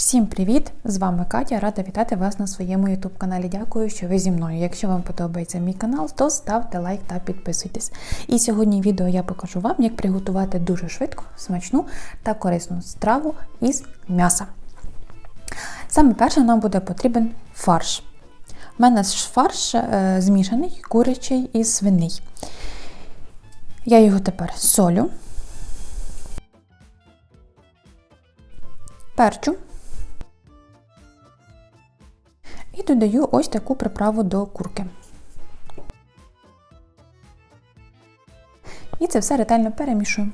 Всім привіт! З вами Катя. Рада вітати вас на своєму YouTube каналі. Дякую, що ви зі мною. Якщо вам подобається мій канал, то ставте лайк та підписуйтесь. І сьогодні в відео я покажу вам, як приготувати дуже швидко, смачну та корисну страву із м'яса. Саме перше нам буде потрібен фарш. У мене фарш е, змішаний, курячий і свиний. Я його тепер солю, перчу. Додаю ось таку приправу до курки. І це все ретельно перемішую.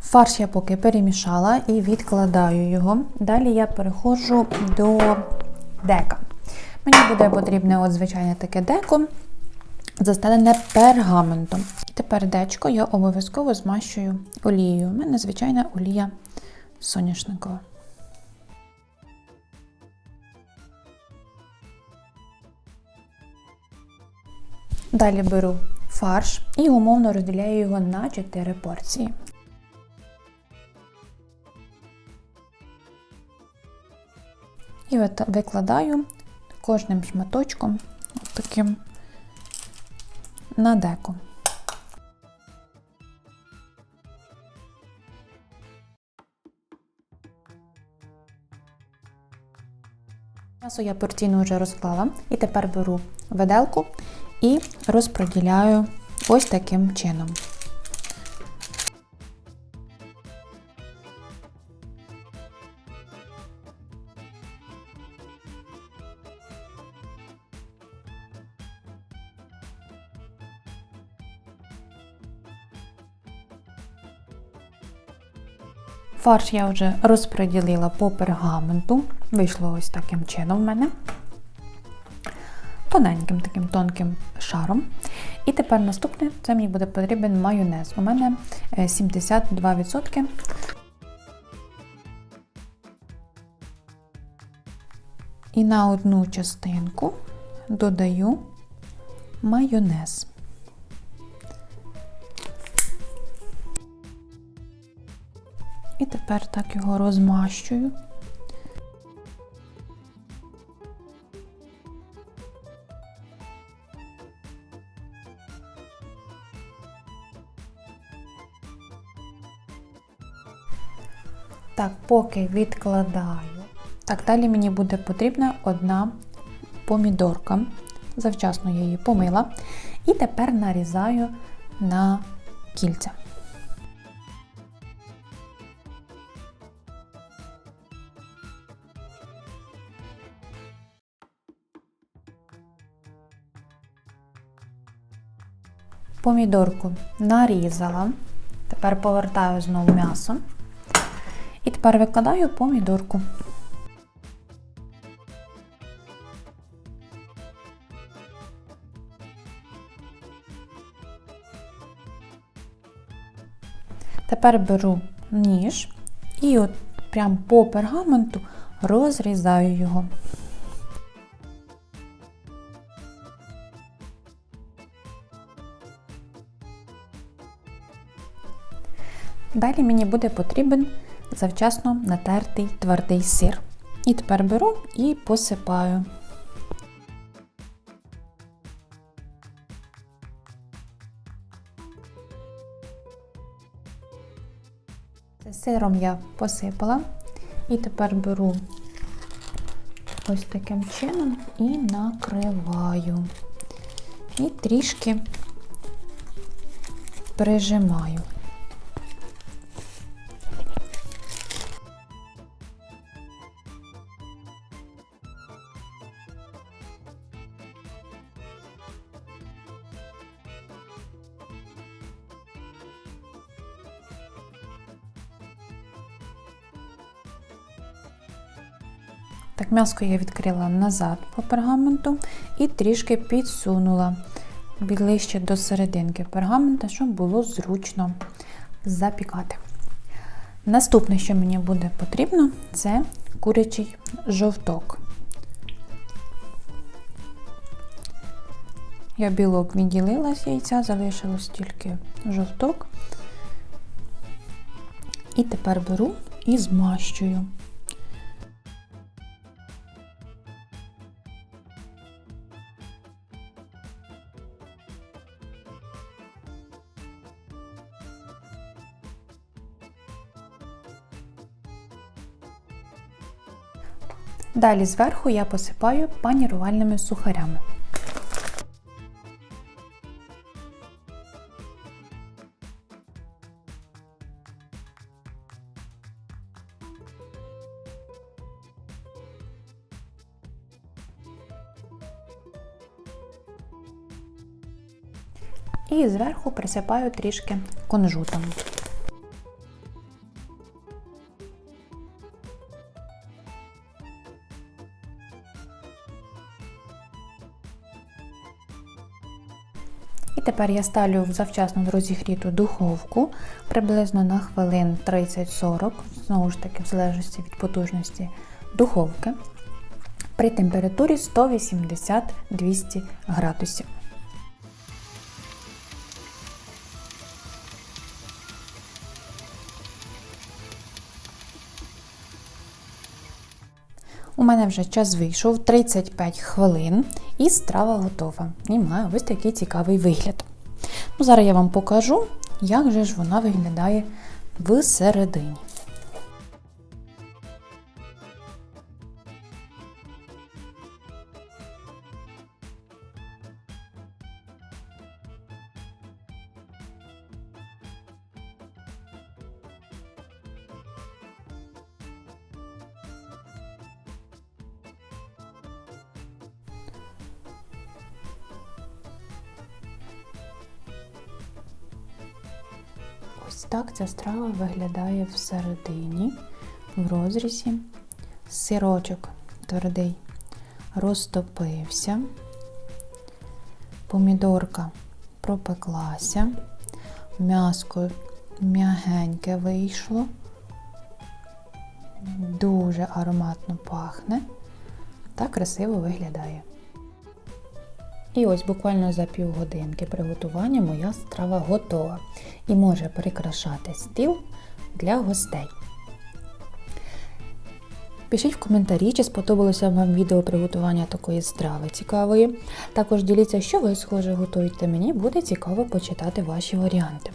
Фарш я поки перемішала і відкладаю його. Далі я переходжу до дека. Мені буде потрібне от звичайне таке деко, застелене пергаментом. Тепер дечко я обов'язково змащую олією. У мене звичайна олія соняшникова. Далі беру фарш і умовно розділяю його на 4 порції. І викладаю кожним шматочком таким на деко. М'ясо я порційно вже розклала. І тепер беру виделку і розподіляю ось таким чином. Фарш я вже розподілила по пергаменту. Вийшло ось таким чином в мене. Тоненьким таким тонким шаром. І тепер наступне це мені буде потрібен майонез. У мене 72%. І на одну частинку додаю майонез. І тепер так його розмащую. Так, поки відкладаю. Так, далі мені буде потрібна одна помідорка. Завчасно я її помила. І тепер нарізаю на кільця. Помідорку нарізала. Тепер повертаю знову м'ясо. І тепер викладаю помідорку. Тепер беру ніж і от прям по пергаменту розрізаю його. Далі мені буде потрібен завчасно натертий твердий сир. І тепер беру і посипаю. Сиром я посипала. І тепер беру ось таким чином і накриваю. І трішки прижимаю. Так, м'яско я відкрила назад по пергаменту і трішки підсунула ближче до серединки пергамента, щоб було зручно запікати. Наступне, що мені буде потрібно, це курячий жовток. Я білок відділила з яйця, залишилось тільки жовток. І тепер беру і змащую. Далі зверху я посипаю панірувальними сухарями. І зверху присипаю трішки кунжутом. І тепер я ставлю в завчасно розігріту духовку приблизно на хвилин 30-40, знову ж таки, в залежності від потужності духовки, при температурі 180-200 градусів. У мене вже час вийшов 35 хвилин, і страва готова. І має ось такий цікавий вигляд. Ну, Зараз я вам покажу, як же ж вона виглядає всередині. Ось так ця страва виглядає всередині, в розрізі. Сирочок твердий розтопився, помідорка пропеклася, м'яско м'ягеньке вийшло, дуже ароматно пахне та красиво виглядає. І ось буквально за півгодинки приготування моя страва готова і може прикрашати стіл для гостей. Пишіть в коментарі, чи сподобалося вам відео приготування такої страви цікавої. Також діліться, що ви схоже готуєте. Мені буде цікаво почитати ваші варіанти.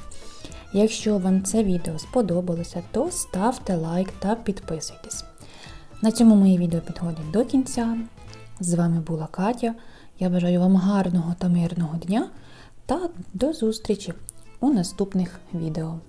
Якщо вам це відео сподобалося, то ставте лайк та підписуйтесь. На цьому моє відео підходить до кінця. З вами була Катя. Я бажаю вам гарного та мирного дня та до зустрічі у наступних відео.